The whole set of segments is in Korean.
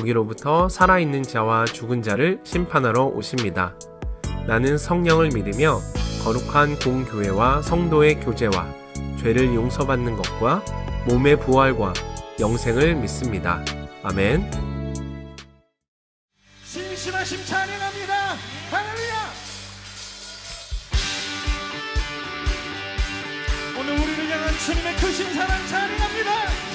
거기로부터 살아있는 자와 죽은 자를 심판하러 오십니다. 나는 성령을 믿으며 거룩한 공교회와 성도의 교제와 죄를 용서받는 것과 몸의 부활과 영생을 믿습니다. 아멘. 심심하심 찬양합니다. 할렐루야. 오늘 우리를 향한 주님의 크신 사랑 찬양합니다.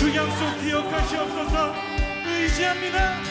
주 약속 기억하시옵소서. 의지합니다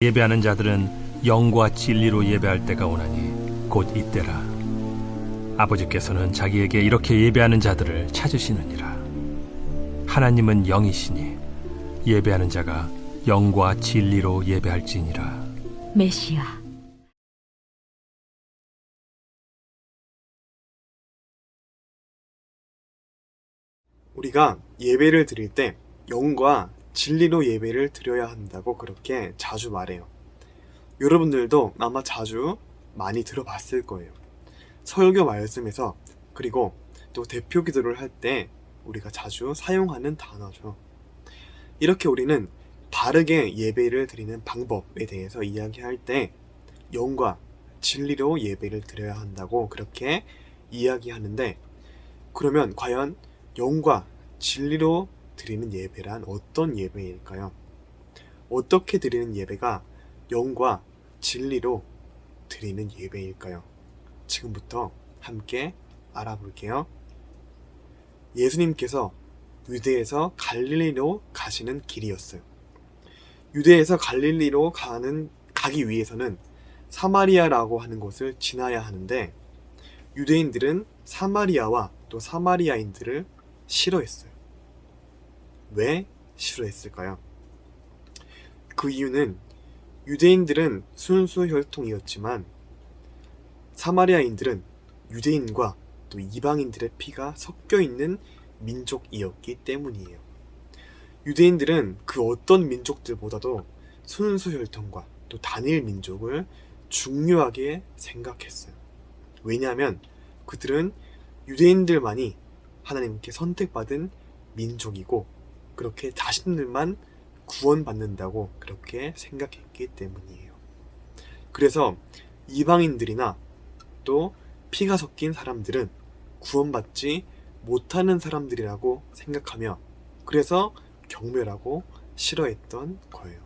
예배하는 자들은 영과 진리로 예배할 때가 오나니 곧 이때라. 아버지께서는 자기에게 이렇게 예배하는 자들을 찾으시느니라. 하나님은 영이시니 예배하는 자가 영과 진리로 예배할지니라. 메시아 우리가 예배를 드릴 때 영과 진리로 예배를 드려야 한다고 그렇게 자주 말해요. 여러분들도 아마 자주 많이 들어봤을 거예요. 설교 말씀에서 그리고 또 대표 기도를 할 때 우리가 자주 사용하는 단어죠. 이렇게 우리는 바르게 예배를 드리는 방법에 대해서 이야기할 때 영과 진리로 예배를 드려야 한다고 그렇게 이야기하는데 그러면 과연 영과 진리로 드리는 예배란 어떤 예배일까요? 어떻게 드리는 예배가 영과 진리로 드리는 예배일까요? 지금부터 함께 알아볼게요. 예수님께서 유대에서 갈릴리로 가시는 길이었어요. 유대에서 갈릴리로 가는 가기 위해서는 사마리아라고 하는 곳을 지나야 하는데 유대인들은 사마리아와 또 사마리아인들을 싫어했어요. 왜 싫어했을까요? 그 이유는 유대인들은 순수 혈통이었지만 사마리아인들은 유대인과 또 이방인들의 피가 섞여 있는 민족이었기 때문이에요. 유대인들은 그 어떤 민족들보다도 순수 혈통과 또 단일 민족을 중요하게 생각했어요. 왜냐하면 그들은 유대인들만이 하나님께 선택받은 민족이고 그렇게 자신들만 구원받는다고 그렇게 생각했기 때문이에요. 그래서 이방인들이나 또 피가 섞인 사람들은 구원받지 못하는 사람들이라고 생각하며 그래서 경멸하고 싫어했던 거예요.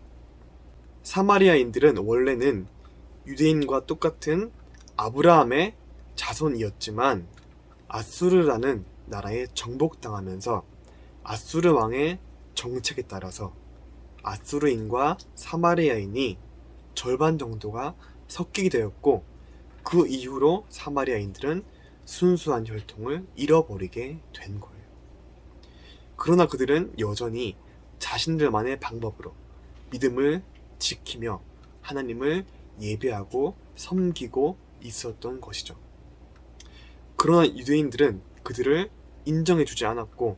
사마리아인들은 원래는 유대인과 똑같은 아브라함의 자손이었지만 아수르라는 나라에 정복당하면서 아수르 왕의 정책에 따라서 아수르인과 사마리아인이 절반 정도가 섞이게 되었고 그 이후로 사마리아인들은 순수한 혈통을 잃어버리게 된 거예요. 그러나 그들은 여전히 자신들만의 방법으로 믿음을 지키며 하나님을 예배하고 섬기고 있었던 것이죠. 그러나 유대인들은 그들을 인정해주지 않았고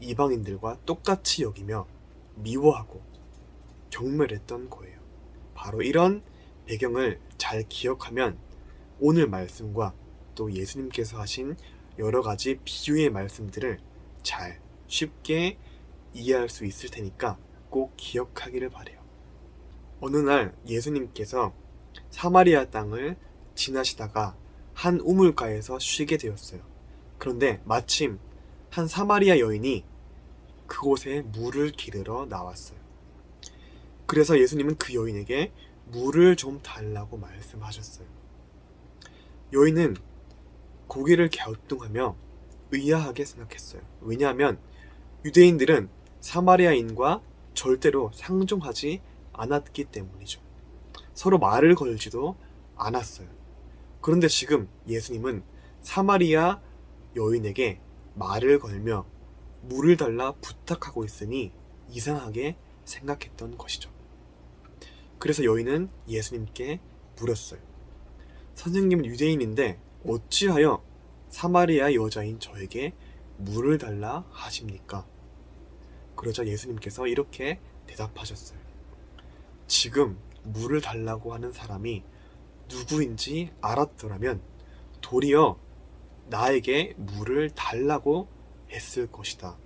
이방인들과 똑같이 여기며 미워하고 경멸했던 거예요. 바로 이런 배경을 잘 기억하면 오늘 말씀과 또 예수님께서 하신 여러 가지 비유의 말씀들을 잘 쉽게 이해할 수 있을 테니까 꼭 기억하기를 바래요. 어느 날 예수님께서 사마리아 땅을 지나시다가 한 우물가에서 쉬게 되었어요. 그런데 마침 한 사마리아 여인이 그곳에 물을 기르러 나왔어요. 그래서 예수님은 그 여인에게 물을 좀 달라고 말씀하셨어요. 여인은 고개를 갸우뚱하며 의아하게 생각했어요. 왜냐하면 유대인들은 사마리아인과 절대로 상종하지 않았기 때문이죠. 서로 말을 걸지도 않았어요. 그런데 지금 예수님은 사마리아 여인에게 말을 걸며 물을 달라 부탁하고 있으니 이상하게 생각했던 것이죠. 그래서 여인은 예수님께 물었어요. 선생님은 유대인인데 어찌하여 사마리아 여자인 저에게 물을 달라 하십니까? 그러자 예수님께서 이렇게 대답하셨어요. 지금 물을 달라고 하는 사람이 누구인지 알았더라면 도리어 나에게 물을 달라고 했을 것이다.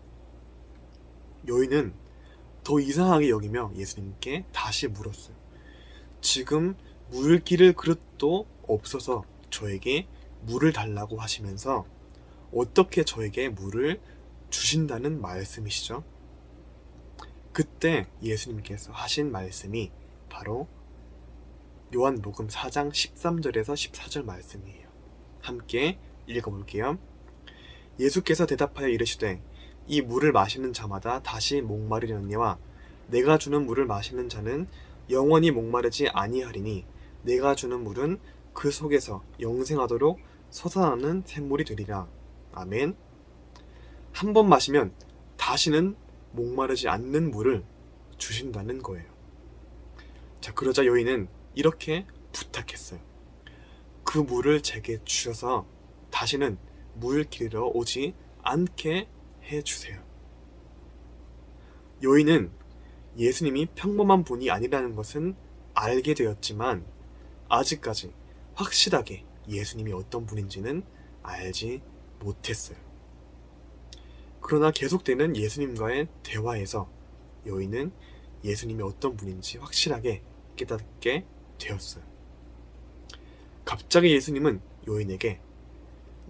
여인은 더 이상하게 여기며 예수님께 다시 물었어요. 지금 물 기를 그릇도 없어서 저에게 물을 달라고 하시면서 어떻게 저에게 물을 주신다는 말씀이시죠? 그때 예수님께서 하신 말씀이 바로 요한복음 4장 13절에서 14절 말씀이에요. 함께 읽어볼게요. 예수께서 대답하여 이르시되 이 물을 마시는 자마다 다시 목마르려니와 내가 주는 물을 마시는 자는 영원히 목마르지 아니하리니 내가 주는 물은 그 속에서 영생하도록 솟아나는 샘물이 되리라. 아멘. 한 번 마시면 다시는 목마르지 않는 물을 주신다는 거예요. 자, 그러자 여인은 이렇게 부탁했어요. 그 물을 제게 주셔서 다시는 물 기르러 오지 않게 해 주세요. 여인은 예수님이 평범한 분이 아니라는 것은 알게 되었지만 아직까지 확실하게 예수님이 어떤 분인지는 알지 못했어요. 그러나 계속되는 예수님과의 대화에서 여인은 예수님이 어떤 분인지 확실하게 깨닫게 되었어요. 갑자기 예수님은 여인에게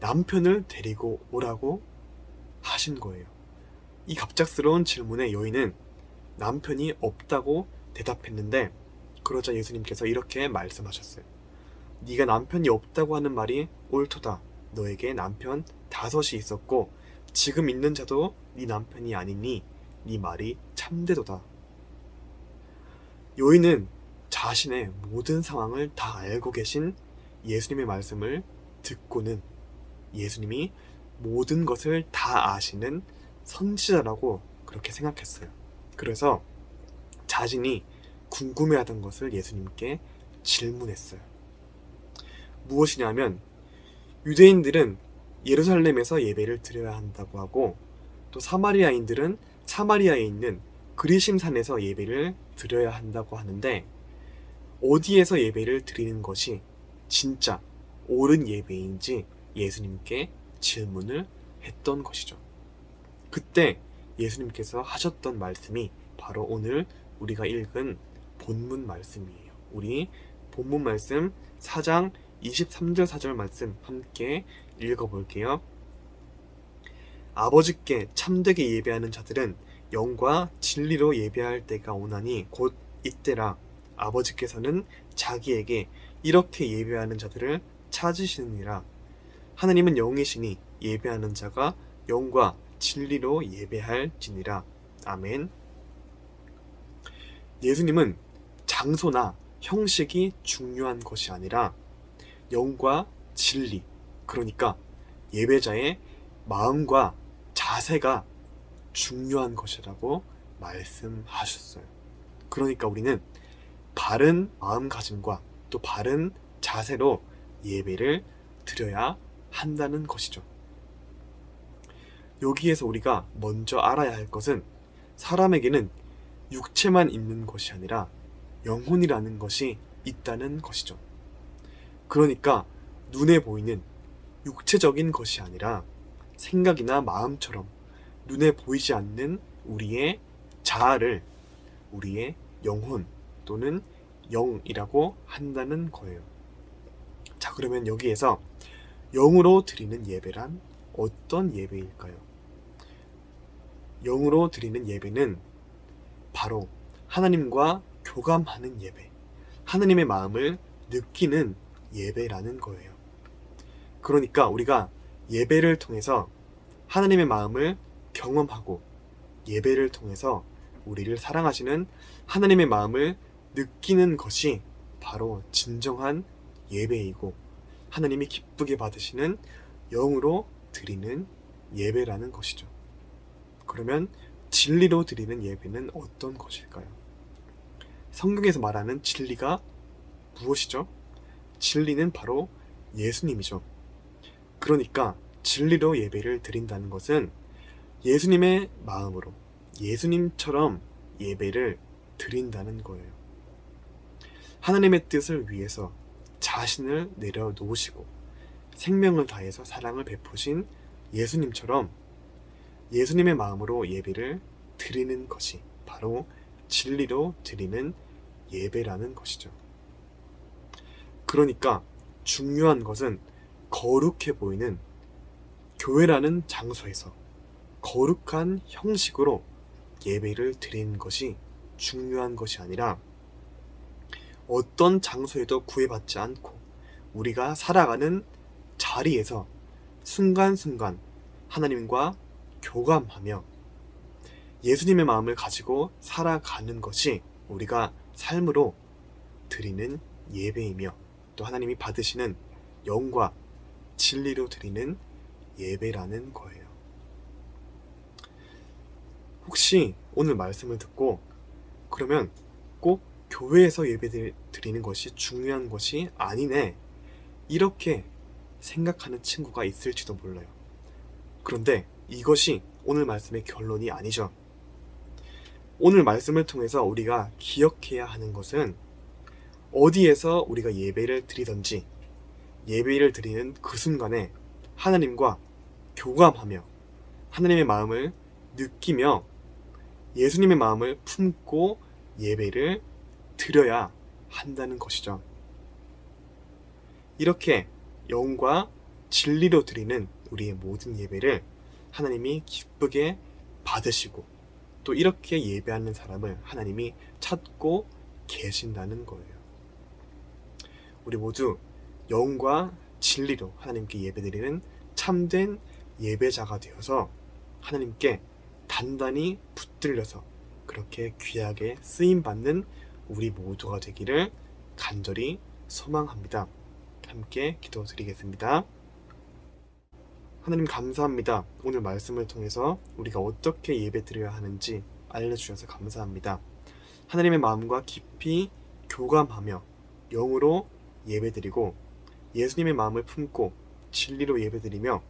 남편을 데리고 오라고 하신 거예요. 이 갑작스러운 질문에 여인은 남편이 없다고 대답했는데 그러자 예수님께서 이렇게 말씀하셨어요. 네가 남편이 없다고 하는 말이 옳도다. 너에게 남편 다섯이 있었고 지금 있는 자도 네 남편이 아니니 네 말이 참되도다. 여인은 자신의 모든 상황을 다 알고 계신 예수님의 말씀을 듣고는 예수님이 모든 것을 다 아시는 선지자라고 그렇게 생각했어요. 그래서 자신이 궁금해하던 것을 예수님께 질문했어요. 무엇이냐면 유대인들은 예루살렘에서 예배를 드려야 한다고 하고 또 사마리아인들은 사마리아에 있는 그리심산에서 예배를 드려야 한다고 하는데 어디에서 예배를 드리는 것이 진짜 옳은 예배인지 예수님께 질문을 했던 것이죠. 그때 예수님께서 하셨던 말씀이 바로 오늘 우리가 읽은 본문 말씀이에요. 우리 본문 말씀 4장 23절 4절 말씀 함께 읽어볼게요. 아버지께 참되게 예배하는 자들은 영과 진리로 예배할 때가 오나니 곧 이때라 아버지께서는 자기에게 이렇게 예배하는 자들을 찾으시느니라 하나님은 영이시니 예배하는 자가 영과 진리로 예배할지니라 아멘 예수님은 장소나 형식이 중요한 것이 아니라 영과 진리 그러니까 예배자의 마음과 자세가 중요한 것이라고 말씀하셨어요. 그러니까 우리는 바른 마음가짐과 또 바른 자세로 예배를 드려야 한다는 것이죠. 여기에서 우리가 먼저 알아야 할 것은 사람에게는 육체만 있는 것이 아니라 영혼이라는 것이 있다는 것이죠. 그러니까 눈에 보이는 육체적인 것이 아니라 생각이나 마음처럼 눈에 보이지 않는 우리의 자아를 우리의 영혼 또는 영이라고 한다는 거예요. 자, 그러면 여기에서 영으로 드리는 예배란 어떤 예배일까요? 영으로 드리는 예배는 바로 하나님과 교감하는 예배, 하나님의 마음을 느끼는 예배라는 거예요. 그러니까 우리가 예배를 통해서 하나님의 마음을 경험하고 예배를 통해서 우리를 사랑하시는 하나님의 마음을 느끼는 것이 바로 진정한 예배이고 하나님이 기쁘게 받으시는 영으로 드리는 예배라는 것이죠. 그러면 진리로 드리는 예배는 어떤 것일까요? 성경에서 말하는 진리가 무엇이죠? 진리는 바로 예수님이죠. 그러니까 진리로 예배를 드린다는 것은 예수님의 마음으로 예수님처럼 예배를 드린다는 거예요. 하나님의 뜻을 위해서 자신을 내려놓으시고 생명을 다해서 사랑을 베푸신 예수님처럼 예수님의 마음으로 예배를 드리는 것이 바로 진리로 드리는 예배라는 것이죠. 그러니까 중요한 것은 거룩해 보이는 교회라는 장소에서 거룩한 형식으로 예배를 드리는 것이 중요한 것이 아니라 어떤 장소에도 구애받지 않고 우리가 살아가는 자리에서 순간순간 하나님과 교감하며 예수님의 마음을 가지고 살아가는 것이 우리가 삶으로 드리는 예배이며 또 하나님이 받으시는 영과 진리로 드리는 예배라는 거예요. 혹시 오늘 말씀을 듣고 그러면 꼭 교회에서 예배 드리는 것이 중요한 것이 아니네. 이렇게 생각하는 친구가 있을지도 몰라요. 그런데 이것이 오늘 말씀의 결론이 아니죠. 오늘 말씀을 통해서 우리가 기억해야 하는 것은 어디에서 우리가 예배를 드리든지 예배를 드리는 그 순간에 하나님과 교감하며 하나님의 마음을 느끼며 예수님의 마음을 품고 예배를 드려야 한다는 것이죠. 이렇게 영과 진리로 드리는 우리의 모든 예배를 하나님이 기쁘게 받으시고 또 이렇게 예배하는 사람을 하나님이 찾고 계신다는 거예요. 우리 모두 영과 진리로 하나님께 예배드리는 참된 예배자가 되어서 하나님께 단단히 붙들려서 그렇게 귀하게 쓰임 받는 우리 모두가 되기를 간절히 소망합니다. 함께 기도드리겠습니다. 하나님 감사합니다. 오늘 말씀을 통해서 우리가 어떻게 예배 드려야 하는지 알려주셔서 감사합니다. 하나님의 마음과 깊이 교감하며 영으로 예배드리고 예수님의 마음을 품고 진리로 예배드리며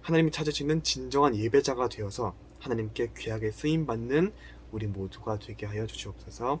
하나님이 찾으시는 진정한 예배자가 되어서 하나님께 귀하게 쓰임 받는 우리 모두가 되게 하여 주시옵소서.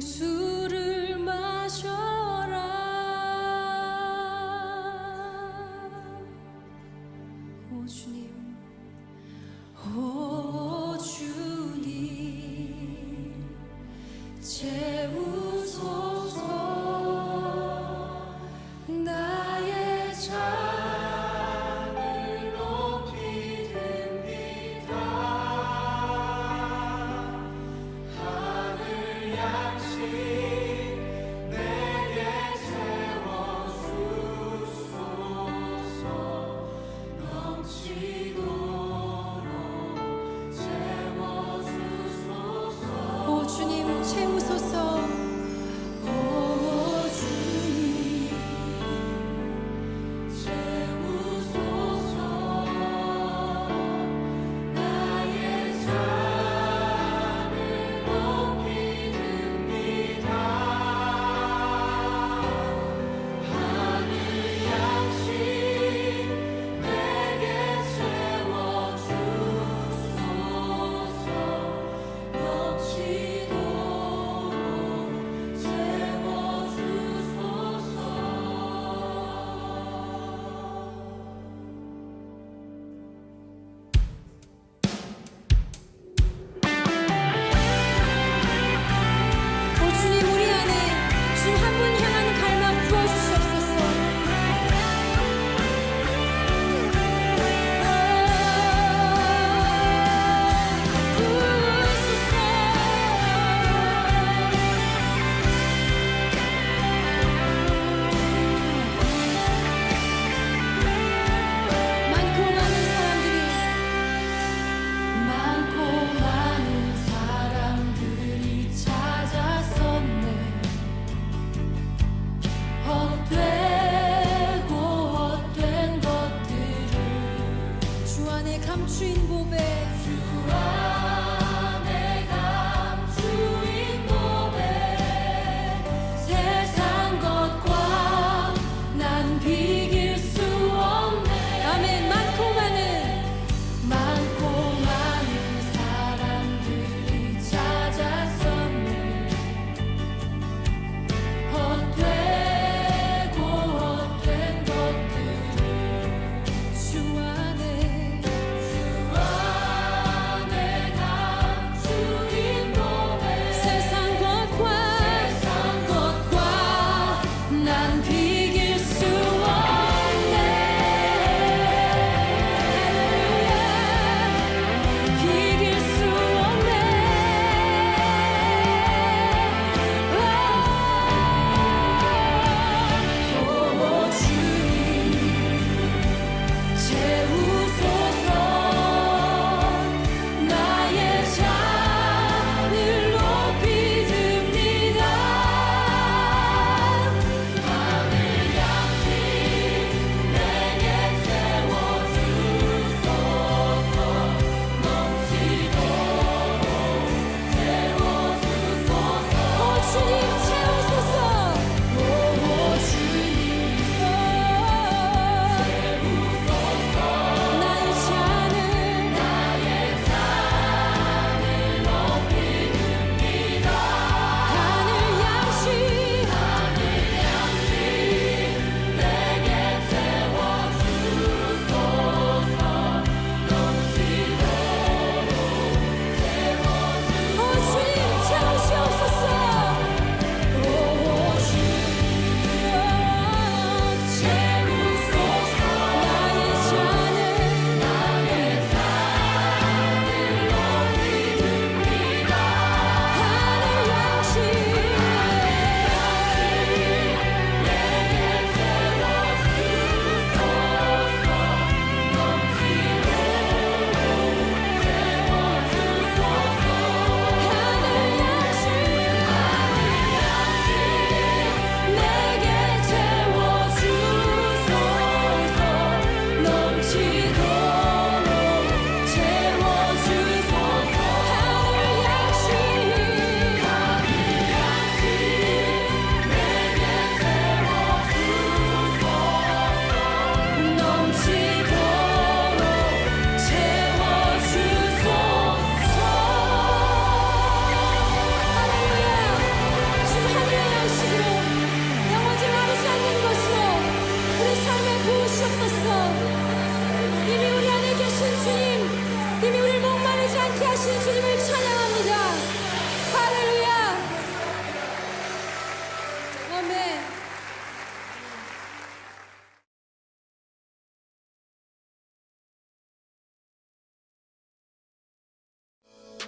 생수를 마셔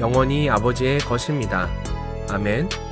영원히 아버지의 것입니다. 아멘.